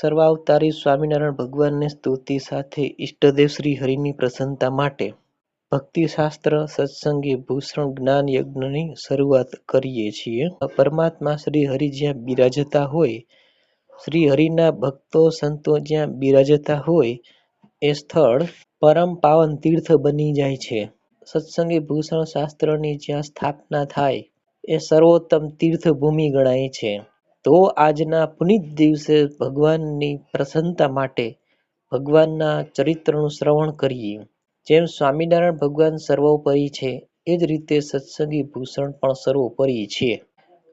સર્વાવતારી સ્વામિનારાયણ ભગવાનની સ્તુતિ સાથે ઈષ્ટદેવ શ્રી હરિની પ્રસન્નતા માટે ભક્તિશાસ્ત્ર, સત્સંગી, ભૂષણ, જ્ઞાન યજ્ઞની શરૂઆત કરીએ છીએ. પરમાત્મા શ્રી હરિ જ્યાં બિરાજતા હોય, શ્રી હરિના ભક્તો, સંતો જ્યાં બિરાજતા હોય, એ સ્થળ પરમ પાવન તીર્થ બની જાય છે. સત્સંગી, ભૂષણ શાસ્ત્રની જ્યાં સ્થાપના થાય, એ સર્વોત્તમ તીર્થભૂમિ ગણાય છે. તો આજના પુનિત દિવસે ભગવાનની પ્રસન્નતા માટે ભગવાનના ચરિત્રનું શ્રવણ કરીએ. જેમ સ્વામિનારાયણ ભગવાન સર્વોપરી છે, એ જ રીતે સત્સંગી ભૂષણ પણ સર્વોપરી છે.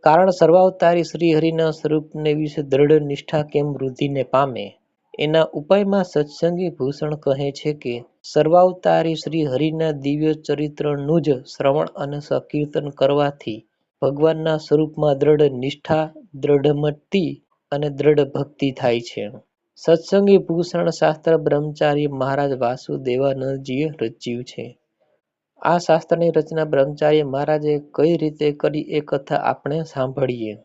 કારણ સર્વાવતારી શ્રી હરિના સ્વરૂપને વિશે દ્રઢ નિષ્ઠા કેમ વૃદ્ધિને પામે? એના ઉપાયમાં સત્સંગી ભૂષણ કહે છે કે, સર્વાવતારી શ્રી હરિના દિવ્ય ચરિત્રનું જ શ્રવણ અને સકીર્તન કરવાથી ભગવાનના સ્વરૂપમાં દ્રઢ નિષ્ઠા દ્રઢમતિ અને દ્રઢ ભક્તિ થાય છે. સત્સંગી ભૂષણ શાસ્ત્ર બ્રહ્મચારી મહારાજ વાસુદેવાનંદજીએ રચ્યું છે. આ શાસ્ત્રની રચના બ્રહ્મચારી મહારાજે કઈ રીતે કરી એ કથા આપણે સાંભળીએ?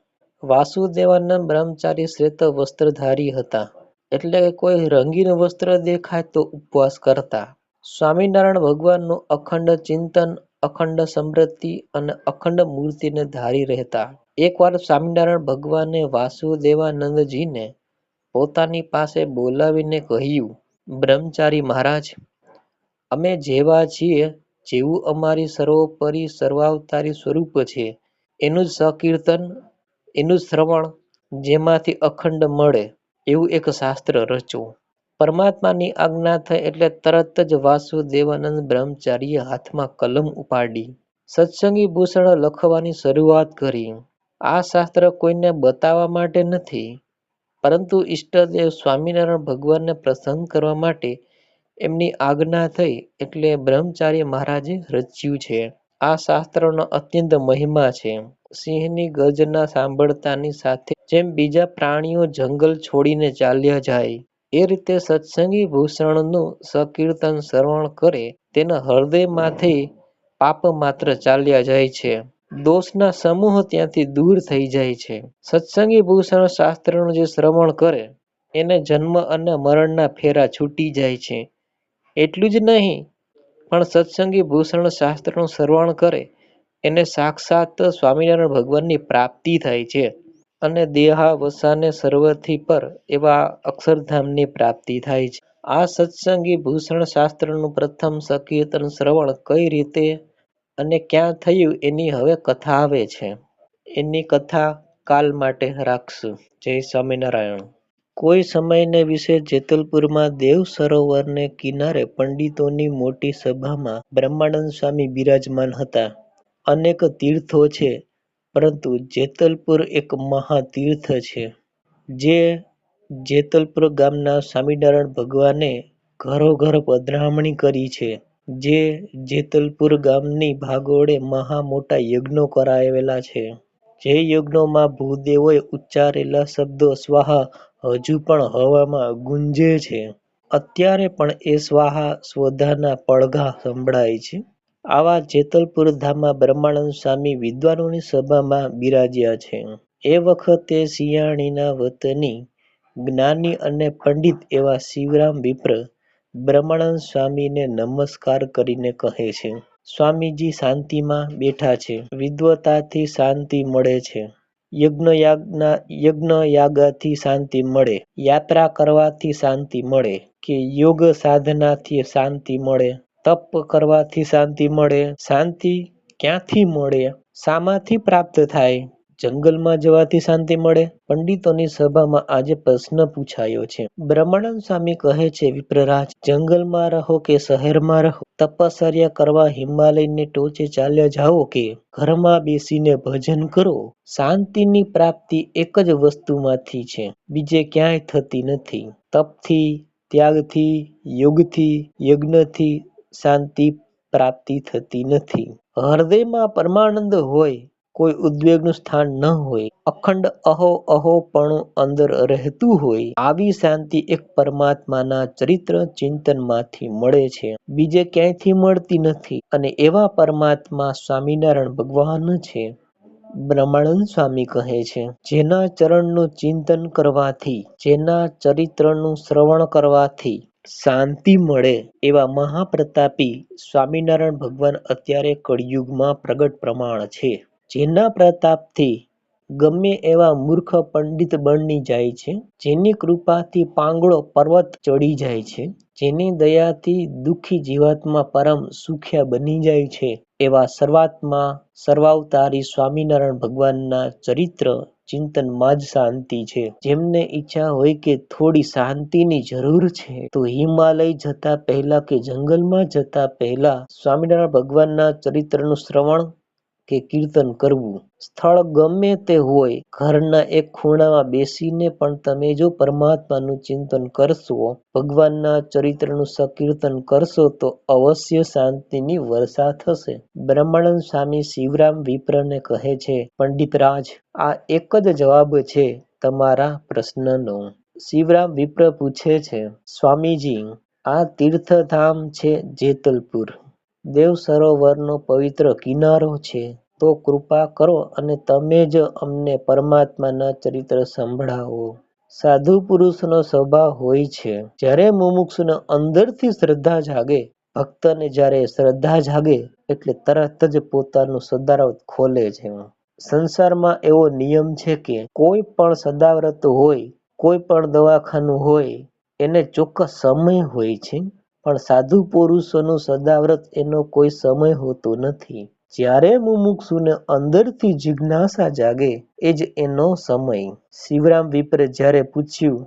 વાસુદેવાનંદ બ્રહ્મચારી શ્વેત વસ્ત્રધારી હતા. એટલે કોઈ રંગીન વસ્ત્ર દેખાય તો ઉપવાસ કરતા. સ્વામિનારાયણ ભગવાનનું અખંડ ચિંતન અખંડ સમૃદ્ધિ અને અખંડ મૂર્તિને ધારી રહેતા. એકવાર સ્વામિનારાયણ ભગવાને વાસુદેવાનંદજીને પોતાની પાસે બોલાવીને કહ્યું, બ્રહ્મચારી મહારાજ, અમે જેવા છીએ જેવું અમારી સર્વોપરી સર્વાવતારી સ્વરૂપ છે. એનું જ સકીર્તન, એનું જ શ્રવણ જેમાંથી અખંડ મળે એવું એક શાસ્ત્ર રચો પરમાત્માની આજ્ઞા થઈ એટલે તરત જ વાસુદેવાનંદ બ્રહ્મચારીએ હાથમાં કલમ ઉપાડી, સત્સંગી ભૂષણ લખવાની શરૂઆત કરી. આ શાસ્ત્ર કોઈને બતાવવા માટે નથી, પરંતુ ઈષ્ટદેવ સ્વામિનારાયણ ભગવાનને પ્રસન્ન કરવા માટે એમની આજ્ઞા થઈ એટલે બ્રહ્મચારી મહારાજે રચ્યું છે. આ શાસ્ત્રનો અત્યંત મહિમા છે. સિંહની ગર્જના સાંભળતાની સાથે જેમ બીજા પ્રાણીઓ જંગલ છોડીને ચાલ્યા જાય એ રીતે સત્સંગી ભૂષણનું સંકીર્તન શ્રવણ કરે તેના હૃદયમાંથી પાપ માત્ર ચાલ્યા જાય છે. દોષના સમૂહ ત્યાંથી દૂર થઈ જાય છે. સત્સંગી ભૂષણ શાસ્ત્રનું જે શ્રવણ કરે, એને જન્મ અને મરણના ફેરા છૂટી જાય છે. એટલું જ નહીં, પણ સત્સંગી ભૂષણ શાસ્ત્રનું શ્રવણ કરે, એને સાક્ષાત સ્વામિનારાયણ ભગવાનની પ્રાપ્તિ થાય છે. અને દેહાવસાને સર્વથી પર એવા અક્ષરધામની પ્રાપ્તિ થાય છે. આ સત્સંગી ભૂષણ શાસ્ત્રનું પ્રથમ સકીર્તન શ્રવણ કઈ રીતે અને ક્યાં થયું એની હવે કથા આવે છે. એની કથા કાલ માટે રાખશું. જય સ્વામિનારાયણ. કોઈ સમયને વિશે જેતલપુરમાં દેવ સરોવરને કિનારે પંડિતોની મોટી સભામાં બ્રહ્માનંદ સ્વામી બિરાજમાન હતા. અનેક તીર્થો છે પરંતુ જેતલપુર એક મહાતીર્થ છે, જે જેતલપુર ગામના સ્વામિનારાયણ ભગવાને ઘરોઘર પધરામણી કરી છે, જે જેતલપુર ગામની ભાગોળે મહા મોટા યજ્ઞો કરાવેલા છે. જે યજ્ઞોમાં ભૂદેવોએ ઉચ્ચારેલા શબ્દો સ્વાહા હજુ પણ હવામાં ગુંજે છે. અત્યારે પણ એ સ્વાહા સ્વધાના પડઘા સંભળાય છે. આવા જેતલપુર ધામમાં બ્રહ્માનંદ સ્વામી વિદ્વાનોની સભામાં બિરાજ્યા છે. એ વખતે સિયાણીના વતની જ્ઞાની અને પંડિત એવા શિવરામ વિપ્ર બ્રહ્માનંદ સ્વામીને નમસ્કાર કરીને કહે છે, સ્વામીજી શાંતિમાં બેઠા છે. વિદ્વતાથી શાંતિ મળે છે. યજ્ઞ યજ્ઞયાગાથી શાંતિ મળે. યાત્રા કરવાથી શાંતિ મળે કે યોગ સાધનાથી શાંતિ મળે. તપ કરવાથી શાંતિ મળે. શાંતિ ક્યાંથી મળે? શામાંથી પ્રાપ્ત થાય. જંગલમાં જવાથી શાંતિ મળે? પંડિતોની સભામાં આજે પ્રશ્ન પૂછાયો છે. બ્રહ્માનંદ સ્વામી કહે છે, વિપ્રરાજ, જંગલમાં રહો કે શહેરમાં રહો? તપશ્ચર્યા કરવા હિમાલયને ટોચે ચાલ્યા જાઓ કે ઘરમાં બેસીને ભજન કરો? શાંતિની પ્રાપ્તિ એક જ વસ્તુમાંથી છે. બીજે ક્યાંય થતી નથી. તપથી, ત્યાગથી, યોગથી, યજ્ઞથી શાંતિ પ્રાપ્તિ થતી નથી. હૃદયમાં પરમાનંદ હોય, કોઈ ઉદ્વેગનું સ્થાન ન હોય, અખંડ અહો અહોપણું અંદર રહેતું હોય, આવી શાંતિ એક પરમાત્માના ચરિત્ર ચિંતનમાંથી મળે છે. બીજે ક્યાંયથી મળતી નથી અને એવા પરમાત્મા સ્વામિનારાયણ ભગવાન છે. બ્રહ્માનંદ સ્વામી કહે છે, જેના ચરણનું ચિંતન કરવાથી, જેના ચરિત્રનું શ્રવણ કરવાથી શાંતિ મળે એવા મહાપ્રતાપી સ્વામિનારાયણ ભગવાન અત્યારે કળિયુગમાં પ્રગટ પ્રમાણ છે. જેના પ્રતાપથી ગમે એવા મૂર્ખ પંડિત બની જાય છે, જેની કૃપાથી પાંગળો પર્વત ચડી જાય છે, જેની દયાથી દુઃખી જીવાત્મા પરમ સુખ્યા બની જાય છે, એવા સર્વાત્મા સર્વાવતારી સ્વામિનારાયણ ભગવાનના ચરિત્ર ચિંતનમાં જ શાંતિ છે. જેમને ઈચ્છા હોય કે થોડી શાંતિની જરૂર છે, તો હિમાલય જતા પહેલા કે જંગલમાં જતા પહેલા સ્વામિનારાયણ ભગવાનના ચરિત્રનું શ્રવણ કે કીર્તન કરવું. સ્થળ ગમે તે હોય, ઘરના એક ખૂણામાં બેસીને પણ તમે જો પરમાત્માનું ચિંતન કરશો, ભગવાનના ચરિત્રનું સકીર્તન કરશો, તો અવશ્ય શાંતિની વર્ષા થશે. બ્રહ્માનંદ સ્વામી શિવરામ વિપ્રને કહે છે, પંડિતરાજ, આ એક જ જવાબ છે તમારા પ્રશ્નનો. શિવરામ વિપ્ર પૂછે છે, સ્વામીજી, આ તીર્થધામ છે જેતલપુર. દેવ સરોવરનો પવિત્ર કિનારો છે. તો કૃપા કરો અને તમે જ અમને પરમાત્માના ચરિત્ર સંભળાવો. સાધુ પુરુષનો સ્વભાવ હોય છે. જ્યારે મુમુક્ષુને અંદરથી શ્રદ્ધા જાગે, ભક્તને જ્યારે શ્રદ્ધા જાગે, એટલે તરત જ પોતાનું સદાવ્રત ખોલે છે. સંસારમાં એવો નિયમ છે કે કોઈ પણ સદાવ્રત હોય, કોઈ પણ દવાખાનું હોય, એને ચોક્કસ સમય હોય છે. પણ સાધુ પુરુષોનું સદાવ્રત એનો કોઈ સમય હોતો નથી. જ્યારે મુમુક્ષુને અંદરથી જિજ્ઞાસા જાગે, એ જ એનો સમય. શિવરામ વિપ્રે જ્યારે પૂછ્યું,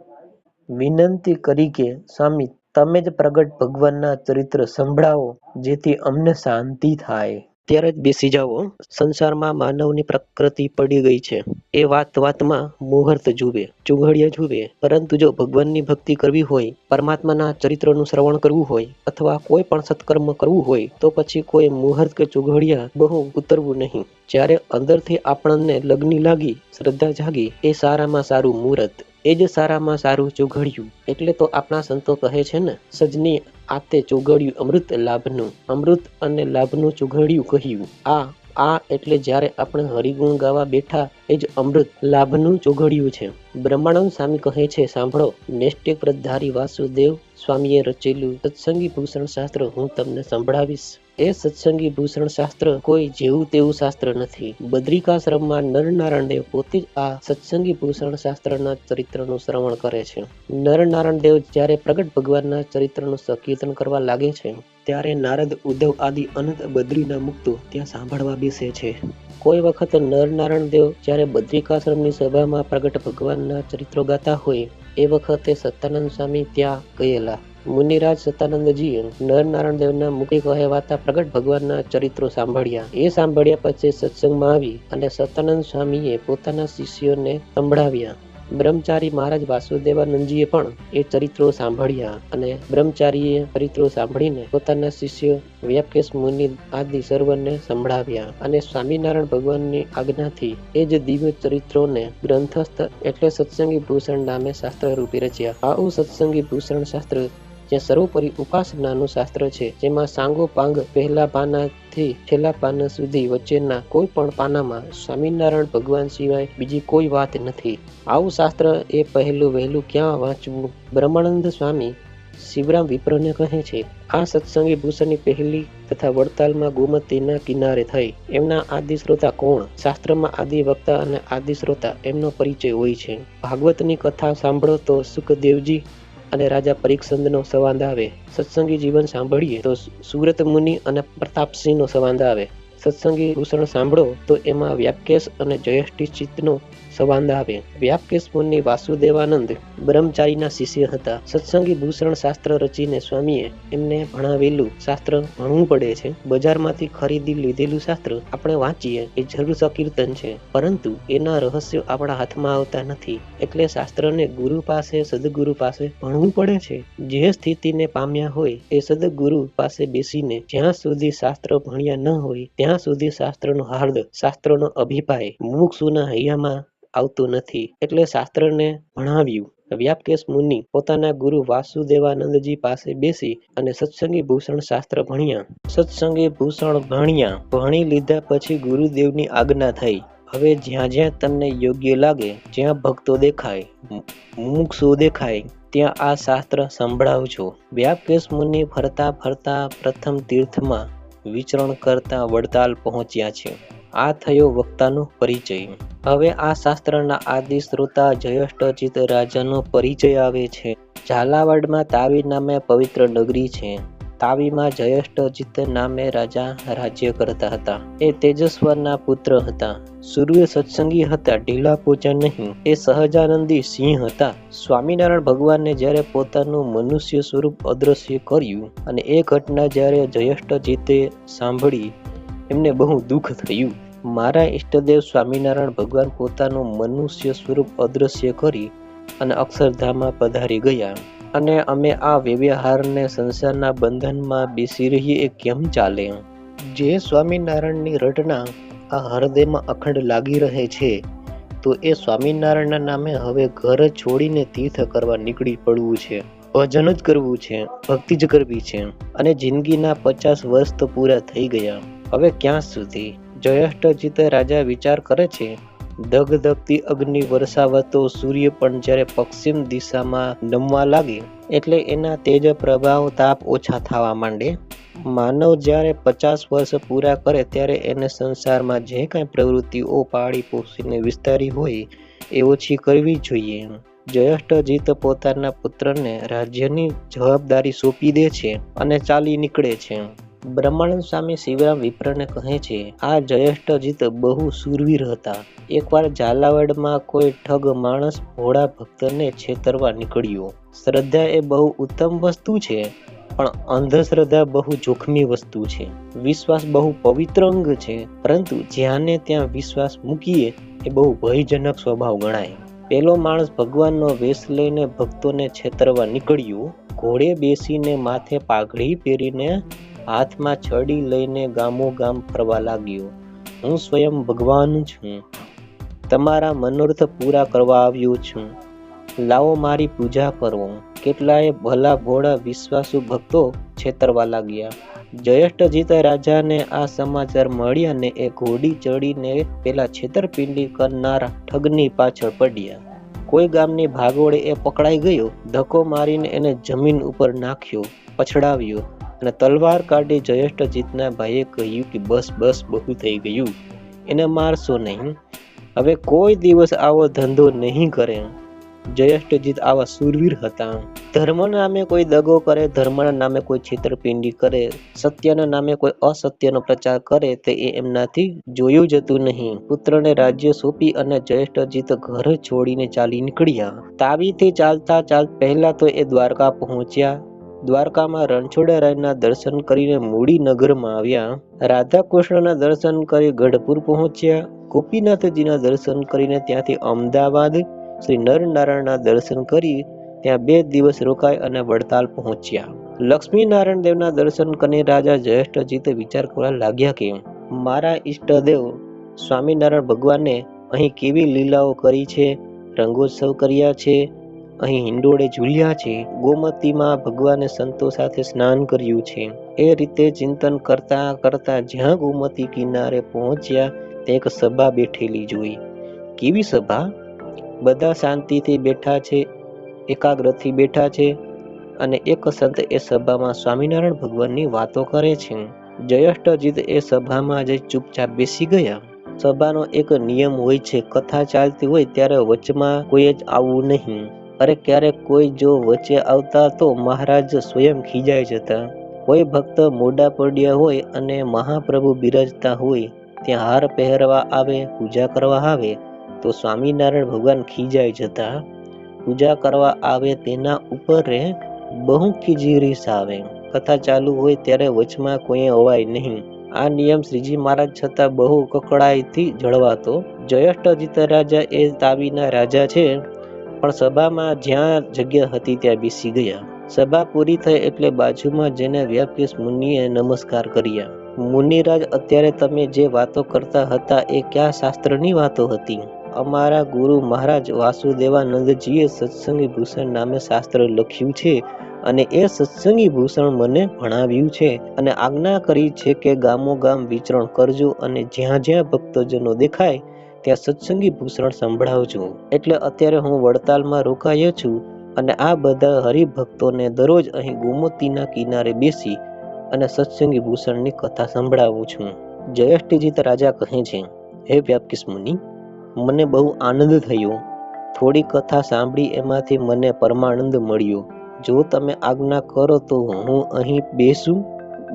વિનંતી કરી કે, સ્વામી, તમે જ પ્રગટ ભગવાનના ચરિત્ર સંભળાવો, જેથી અમને શાંતિ થાય. ત્યારે જ બેસી જાઓ. સંસારમાં માનવની પ્રકૃતિ પડી ગઈ છે. એ વાત વાતમાં મુહૂર્ત જુએ ચુઘડિયા જુએ. પરંતુ જો ભગવાનની ભક્તિ કરવી હોય, પરમાત્માના ચરિત્રનું શ્રવણ કરવું હોય, અથવા કોઈ પણ સત્કર્મ કરવું હોય, તો પછી કોઈ મુહૂર્ત કે ચુઘડિયા બહુ ઉતરવું નહીં. જ્યારે અંદરથી આપણને લગ્ની લાગી, શ્રદ્ધા જાગી, એ સારામાં સારું મુહૂર્ત. એ જ સારામાં સારું ચોઘડ્યું. એટલે તો આપણા સંતો કહે છે ને, સજની આતે ચોઘડ્યું અમૃત લાભનું, અમૃત અને લાભનું ચોઘડિયું કહ્યું. આ આ એટલે જ્યારે આપણે હરિગુણ ગાવા બેઠા, એ જ અમૃત લાભનું ચોઘડ્યું છે. બ્રહ્માનંદ સ્વામી કહે છે, સાંભળો નેષ્ટિક પ્રધારી વાસુદેવ સ્વામીએ રચેલું સત્સંગી ભૂષણ શાસ્ત્ર હું તમને સંભળાવીશ. એ સત્સંગી ભૂષણ શાસ્ત્ર કોઈ જેવું તેવું શાસ્ત્ર નથી. બદ્રિકાશ્રમમાં નરનારાયણ દેવ પોતે જ આ સત્સંગી ભૂષણ શાસ્ત્રના ચરિત્રનું શ્રવણ કરે છે. નરનારાયણ દેવ જ્યારે પ્રગટ ભગવાનના ચરિત્રનું સંકીર્તન કરવા લાગે છે, ત્યારે નારદ, ઉદ્ધવ આદિ અનંત બદ્રીના મુક્તો ત્યાં સાંભળવા બેસે છે. કોઈ વખત નરનારાયણ દેવ જ્યારે બદ્રિકાશ્રમની સભામાં પ્રગટ ભગવાનના ચરિત્રો ગાતા હોય, એ વખતે સત્યાનંદ સ્વામી ત્યાં ગયેલા. મુનિરાજ સતાનંદજીએ નરનારાયણ દેવના મુખે કહેવાતા પ્રગટ ભગવાનના ચરિત્રો સાંભળ્યા. એ સાંભળ્યા પછી સત્સંગમાં આવી અને સતાનંદ સ્વામીએ પોતાના શિષ્યોને સંભળાવ્યા. બ્રહ્મચારી મહારાજ વાસુદેવાનંદજીએ પણ એ ચરિત્રો સાંભળ્યા અને બ્રહ્મચારીએ ચરિત્રો સાંભળીને પોતાના શિષ્ય વ્યાપકેશ મુનિ આદિ સર્વને સંભળાવ્યા અને સ્વામિનારાયણ ભગવાનની આજ્ઞાથી એ જ દિવ્ય ચરિત્રોને ગ્રંથસ્થ એટલે સત્સંગી ભૂષણ નામે શાસ્ત્ર રૂપે રચ્યા. આવું સત્સંગી ભૂષણ શાસ્ત્ર જે સર્વોપરી ઉપાસનાનું શાસ્ત્ર છે, જેમાં સાંગો પાંગ પહેલા પાનાથી છેલ્લા પાના સુધી વચ્ચેના કોઈ પણ પાનામાં સ્વામિનારાયણ ભગવાન સિવાય બીજી કોઈ વાત નથી. આવું શાસ્ત્ર એ પહેલું વહેલું ક્યાં વાંચવું? બ્રહ્માનંદ સ્વામી શિવરામ વિપ્રને કહે છે, આ સત્સંગી ભૂષણની પહેલી તથા વડતાલમાં ગોમતીના કિનારે થઈ. એમના આદિ શ્રોતા કોણ? શાસ્ત્રમાં આદિ વક્તા અને આદિ શ્રોતા એમનો પરિચય હોય છે. ભાગવતની કથા સાંભળો તો સુખદેવજી અને રાજા પરીક્ષંદનો સંવાદ આવે. સત્સંગી જીવન સાંભળીએ તો સુરત મુનિ અને પ્રતાપસિંહનો સંવાદ આવે. સત્સંગી ભૂષણ સાંભળો તો એમાં વ્યાપકેશ અને જયેષ્ઠી ચિત્તનો સંવાદ આવે. વ્યાપકેશ વાસુદેવાનંદ બ્રહ્મચારીના શિષ્ય હતા. સત્સંગી ભૂષણ શાસ્ત્ર રચીને સ્વામીએ એમને ભણાવેલું શાસ્ત્ર ભણવું પડે છે. બજારમાંથી ખરીદી લીધેલું શાસ્ત્ર આપણે વાંચીએ એ જરૂર સકીર્તન છે. પરંતુ એના રહસ્યો આપણા હાથમાં આવતા નથી. એટલે શાસ્ત્રને ગુરુ પાસે, સદગુરુ પાસે ભણવું પડે છે. જે સ્થિતિને પામ્યા હોય એ સદગુરુ પાસે બેસીને જ્યાં સુધી શાસ્ત્ર ભણ્યા ન હોય, ત્યાં સુધી શાસ્ત્રનો હાર્દ, શાસ્ત્રનો અભિપ્રાય મુક્ષુના હૈયામાં આવતું નથી. એટલે શાસ્ત્રને ભણાવ્યું. વ્યાપકેશ મુનિ પોતાના ગુરુ વાસુદેવાનંદજી પાસે બેસી અને સત્સંગી ભૂષણ શાસ્ત્ર ભણ્યા. સત્સંગી ભૂષણ ભણ્યા. ભણી લીધા પછી ગુરુદેવની આજ્ઞા થઈ. હવે જ્યાં જ્યાં તમને યોગ્ય લાગે, જ્યાં ભક્તો દેખાય મુમુક્ષુઓ દેખાય, ત્યાં આ શાસ્ત્ર સંભળાવજો. વ્યાપકેશ મુનિ ફરતા ફરતા પ્રથમ તીર્થમાં વિચરણ કરતા વડતાલ પહોંચ્યા છે. આ થયો વક્તાનો પરિચય. હવે આ શાસ્ત્રના આદિ શ્રોતા જયેષ્ઠચિત રાજાનો પરિચય આવે છે. ઝાલાવાડમાં તાવી નામે પવિત્ર નગરી છે. તાવીમાં જયેષ્ઠજીત નામે રાજા રાજ્ય કરતા હતા. એ તેજસ્વરના પુત્ર હતા. સૂર્ય સત્સંગી હતા, ઢીલા પોચા નહીં. એ સહજાનંદી સિંહ હતા. સ્વામિનારાયણ ભગવાનને જ્યારે પોતાનું મનુષ્ય સ્વરૂપ અદ્રશ્ય કર્યું અને એ ઘટના જ્યારે જયેષ્ઠજીતે સાંભળી, એમને બહુ દુઃખ થયું. મારા ઈષ્ટદેવ સ્વામિનારાયણ ભગવાન પોતાનું મનુષ્ય સ્વરૂપ અદ્રશ્ય કરી અને અક્ષરધામમાં પધારી ગયા. અને અમે આ વ્યવહારને સંસારના બંધનમાં બેસી રહીએ કેમ ચાલે? જે સ્વામિનારાયણની રટના આ હૃદયમાં અખંડ લાગી રહે છે, તો એ સ્વામિનારાયણના નામે હવે ઘર છોડીને તીર્થ કરવા નીકળી પડવું છે. ભજન જ કરવું છે, ભક્તિ જ કરવી છે, અને જિંદગીના પચાસ વર્ષ તો પૂરા થઈ ગયા. હવે ક્યાં સુધી? જયેષ્ઠજીત રાજા વિચાર કરે છે ધગધગતી અગ્નિ વરસાવતો સૂર્ય પણ જ્યારે પશ્ચિમ દિશામાં નમવા લાગે, એટલે એના તેજ પ્રભાવ તાપ ઓછા થવા માંડે. માનવ જ્યારે પચાસ વર્ષ પૂરા કરે ત્યારે એને સંસારમાં જે કાંઈ પ્રવૃત્તિઓ પાળી પોષીને વિસ્તારી હોય, એ ઓછી કરવી જોઈએ. જયેષ્ઠજીત પોતાના પુત્રને રાજ્યની જવાબદારી સોંપી દે છે અને ચાલી નીકળે છે. બ્રહ્માનંદ સ્વામી શિવરામ વિપ્રને કહે છે, આ જયેષ્ઠજીત બહુ સુરવીર હતા. એકવાર ઝાલાવાડમાં કોઈ ઠગ માણસ ભોળા ભક્તને છેતરવા નીકળ્યો. શ્રદ્ધા એ બહુ ઉત્તમ વસ્તુ છે, પણ અંધશ્રદ્ધા બહુ જોખમી વસ્તુ છે. વિશ્વાસ બહુ પવિત્ર અંગ છે, પરંતુ જ્યાંને ત્યાં વિશ્વાસ મૂકીએ, એ બહુ ભયજનક સ્વભાવ ગણાય. પેલો માણસ ભગવાનનો વેશ લઈને ભક્તોને છેતરવા નીકળ્યો. ઘોડે બેસીને માથે પાઘડી પહેરીને હાથમાં છડી લઈને ગામો ગામ ફરવા લાગ્યો. હું સ્વયં ભગવાન છું. તમારા મનોરથ પૂરા કરવા આવ્યો છું. લાવો મારી પૂજા કરો. કેટલાય ભલા ભોળા વિશ્વાસુ ભક્તો છેતરવા લાગ્યા. જયેષ્ઠજીત રાજાને આ સમાચાર મળ્યા ને એ ઘોડી ચડીને પેલા છેતરપિંડી કરનારા ઠગની પાછળ પડ્યા. કોઈ ગામની ભાગોળે એ પકડાઈ ગયો, ધક્કો મારીને એને જમીન ઉપર નાખ્યો, પછડાવ્યો. અને તલવાર કાઢી જયેષ્ઠજીતના ભાઈએ કહ્યું કે બસ બસ, બહુ થઈ ગયું. એને મારશો નહીં. હવે કોઈ દિવસ આવો ધંધો નહીં કરે. જયેષ્ઠજીત આવા સુરવીર હતા. ધર્મ નામે કોઈ દગો કરે ધર્મના નામે કોઈ છેતરપિંડી કરે, સત્યના નામે કોઈ અસત્યનો પ્રચાર કરે તે એ એમનાથી જોયું જતું નહીં. પુત્રને રાજ્ય સોંપી અને જયેષ્ઠજીત ઘર છોડીને ચાલી નીકળ્યા. તાવીથી ચાલતા ચાલ પહેલા તો એ દ્વારકા પહોંચ્યા. દ્વારકામાં રણછોડરાયના દર્શન કરીને મૂડી નગરમાં આવ્યા. રાધા કૃષ્ણના દર્શન કરી ગઢપુર પહોંચ્યા. ગોપીનાથજીના દર્શન કરીને ત્યાંથી અમદાવાદ શ્રી નરનારાયણના દર્શન કરી ત્યાં બે દિવસ રોકાઈ અને વડતાલ પહોંચ્યા. લક્ષ્મીનારાયણ દેવના દર્શન કરીને રાજા જયેષ્ઠજીત વિચાર કરવા લાગ્યા કે, મારા ઈષ્ટદેવ, સ્વામિનારાયણ ભગવાને અહીં કેવી લીલાઓ કરી છે, રંગોત્સવ કર્યા છે અહીં હિંડોળે ઝૂલ્યા છે, ગોમતીમાં ભગવાને સંતો સાથે સ્નાન કર્યું છે. એ રીતે ચિંતન કરતા કરતા જ્યાં ગોમતી કિનારે પહોંચ્યા તે એક સભા બેઠેલી જોઈ. કેવી સભા? બધા શાંતિથી બેઠા છે, એકાગ્રથી બેઠા છે અને એક સંત એ સભામાં સ્વામિનારાયણ ભગવાનની વાતો કરે છે. જયેષ્ઠજીત એ સભામાં જઈ ચૂપચાપ બેસી ગયા. સભાનો એક નિયમ હોય છે, કથા ચાલતી હોય ત્યારે વચમાં કોઈ જ આવવું નહીં. અરે ક્યારેક કોઈ જો વચ્ચે આવતા તો મહારાજ સ્વયં ખીજાઈ જતા. કોઈ ભક્ત મોડા પડ્યા હોય અને મહાપ્રભુ બિરાજતા હોય, ત્યાં હાર પહેરવા આવે, પૂજા કરવા આવે, તો સ્વામિનારાયણ ભગવાન ખીજાઈ જતા. પૂજા કરવા આવે તેના ઉપર બહુ ખીજીરીસ આવે કથા ચાલુ હોય ત્યારે વચમાં કોઈ અવાય નહીં. આ નિયમ શ્રીજી મહારાજ છતાં બહુ કકડાઈથી જળવાતો. જયેષ્ઠજીત રાજા એ તાવીના રાજા છે. પણ સભામાં જ્યાં જગ્યા હતી ત્યાં બેસી ગયા. સભા પૂરી થઈ એટલે બાજુમાં જેને વ્યાપકેશ મુનિએ નમસ્કાર કર્યા. મુનિરાજ, અત્યારે તમે જે વાતો કરતા હતા એ કયા શાસ્ત્રની વાતો હતી? અમારા ગુરુ મહારાજ વાસુદેવાનંદજીએ સત્સંગી ભૂષણ નામે શાસ્ત્ર લખ્યું છે અને એ સત્સંગી ભૂષણ મને ભણાવ્યું છે અને આજ્ઞા કરી છે કે ગામો ગામ વિચરણ કરજો અને જ્યાં જ્યાં ભક્તજનો દેખાય ત્યાં સત્સંગી ભૂષણ સંભળાવું છું. એટલે અત્યારે હું વડતાલમાં રોકાયો છું અને આ બધા હરિભક્તોને દરરોજ અહીં ગોમતીના કિનારે બેસી અને સત્સંગી ભૂષણની કથા સંભળાવું છું. જયેષ્ઠજીત રાજા કહે છે, હે વ્યાપકિસ મુનિ, મને બહુ આનંદ થયો. થોડી કથા સાંભળી એમાંથી મને પરમાનંદ મળ્યો. જો તમે આજ્ઞા કરો તો હું અહીં બેસું.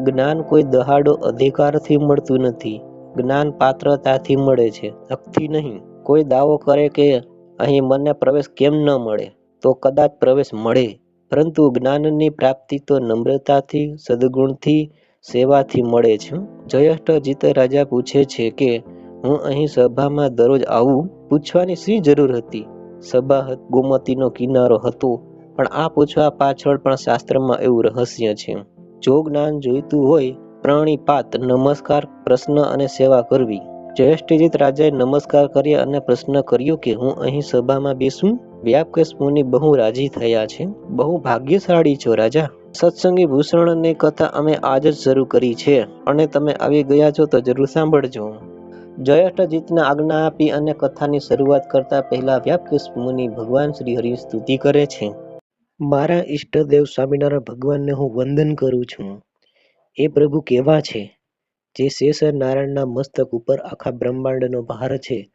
જ્ઞાન કોઈ દહાડો અધિકારથી મળતું નથી. જ્ઞાન પાત્રતાથી મળે છે હકથી નહીં. કોઈ દાવો કરે કે અહીં મને પ્રવેશ કેમ ન મળે, તો કદાચ પ્રવેશ મળે. પરંતુ જ્ઞાનની પ્રાપ્તિ તો નમ્રતાથી, સદગુણથી, સેવાથી મળે છે. જયેષ્ઠજીત રાજા પૂછે છે કે, હું અહીં સભામાં દરરોજ આવું? પૂછવાની શી જરૂર હતી? સભા ગોમતીનો કિનારો હતો, પણ આ પૂછવા પાછળ પણ શાસ્ત્રમાં એવું રહસ્ય છે. જો જ્ઞાન જોઈતું હોય પ્રાણીપાત નમસ્કાર, પ્રશ્ન અને સેવા કરવી. જયેષ્ઠજીત રાજાએ નમસ્કાર કર્યા અને પ્રશ્ન કર્યો કે, હું અહીં સભામાં બેસું? વ્યાપકેશ મુનિ બહુ રાજી થયા છે. બહુ ભાગ્યશાળી છો રાજા. સત્સંગી ભૂષણની કથા અમે આજ જ શરૂ કરી છે. અને તમે આવી ગયા છો તો જરૂર સાંભળજો જયેષ્ઠજીતને આજ્ઞા આપી અને કથાની શરૂઆત કરતા પહેલા વ્યાપકેશ મુનિ ભગવાન શ્રી હરિ સ્તુતિ કરે છે. મારા ઈષ્ટદેવ સ્વામિનારાયણ ભગવાનને હું વંદન કરું છું. એ પ્રભુ કેવા છે? જે શેષ નારાયણના મસ્તક ઉપર આખા બ્રહ્માંડનો ભાર છે,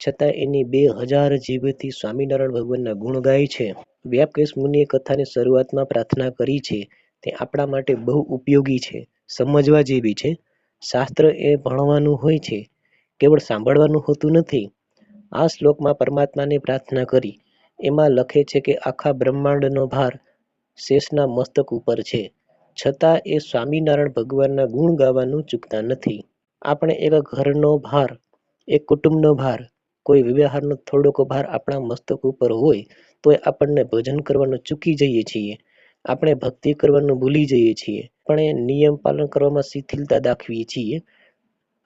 છતાં એની બે હજાર જીભથી સ્વામિનારાયણ ભગવાનના ગુણ ગાય છે. વ્યાપકેશ મુનિએ કથાની શરૂઆતમાં પ્રાર્થના કરી છે, તે આપણા માટે બહુ ઉપયોગી છે, સમજવા જેવી છે. શાસ્ત્ર એ ભણવાનું હોય છે, કેવળ સાંભળવાનું હોતું નથી. આ શ્લોકમાં પરમાત્માને પ્રાર્થના કરી, એમાં લખે છે કે આખા બ્રહ્માંડનો ભાર શેષના મસ્તક ઉપર છે. છતાં એ સ્વામિનારાયણ ભગવાનના ગુણ ગાવાનું ચૂકતા નથી. આપણે એક ઘરનો ભાર, એક કુટુંબનો ભાર, કોઈ વ્યવહારનો થોડોક ભાર આપણા મસ્તક ઉપર હોય તો આપણને ભજન કરવાનું ચૂકી જઈએ છીએ. આપણે ભક્તિ કરવાનું ભૂલી જઈએ છીએ. પણ એ નિયમ પાલન કરવામાં શિથિલતા દાખવીએ છીએ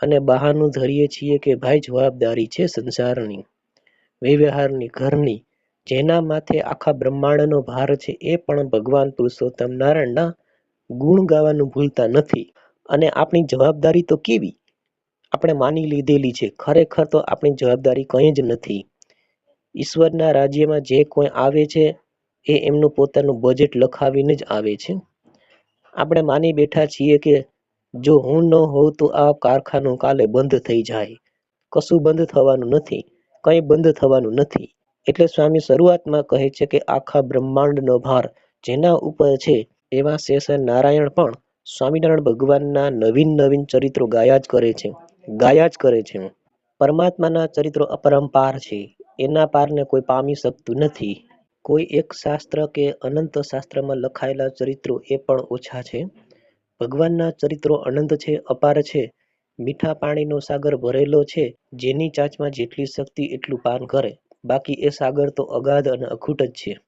અને બહાનું ધરીએ છીએ કે ભાઈ જવાબદારી છે સંસારની. વ્યવહારની, ઘરની, જેના માથે આખા બ્રહ્માંડનો ભાર છે એ પણ ભગવાન પુરુષોત્તમ નારાયણના ગુણ ગાવાનું ભૂલતા નથી. અને આપણી જવાબદારી તો કેવી? આપણે માની લીધેલી છે. ખરેખર તો આપણી જવાબદારી કંઈ જ નથી. ઈશ્વરના રાજ્યમાં જે કોઈ આવે છે, એ એમનું પોતાનું બજેટ લખાવીને જ આવે છે. આપણે માની બેઠા છીએ કે જો હું ન હોઉં તો આ કારખાનું કાલે બંધ થઈ જાય. કશું બંધ થવાનું નથી. કંઈ બંધ થવાનું નથી. એટલે સ્વામી શરૂઆતમાં કહે છે કે આખા બ્રહ્માંડનો ભાર જેના ઉપર છે એવા શેષ નારાયણ પણ સ્વામિનારાયણ ભગવાનના નવીન નવીન ચરિત્રો ગાયા જ કરે છે, ગાયા જ કરે છે. પરમાત્માના ચરિત્રો અપરંપાર છે. એના પારને કોઈ પામી શકતું નથી. કોઈ એક શાસ્ત્ર કે અનંત શાસ્ત્રમાં લખાયેલા ચરિત્રો એ પણ ઓછા છે. ભગવાનના ચરિત્રો અનંત છે, અપાર છે. મીઠા પાણીનો સાગર ભરેલો છે. જેની ચાંચમાં જેટલી શક્તિ એટલું પાન કરે. બાકી એ સાગર તો અગાધ અને અખૂટ જ છે.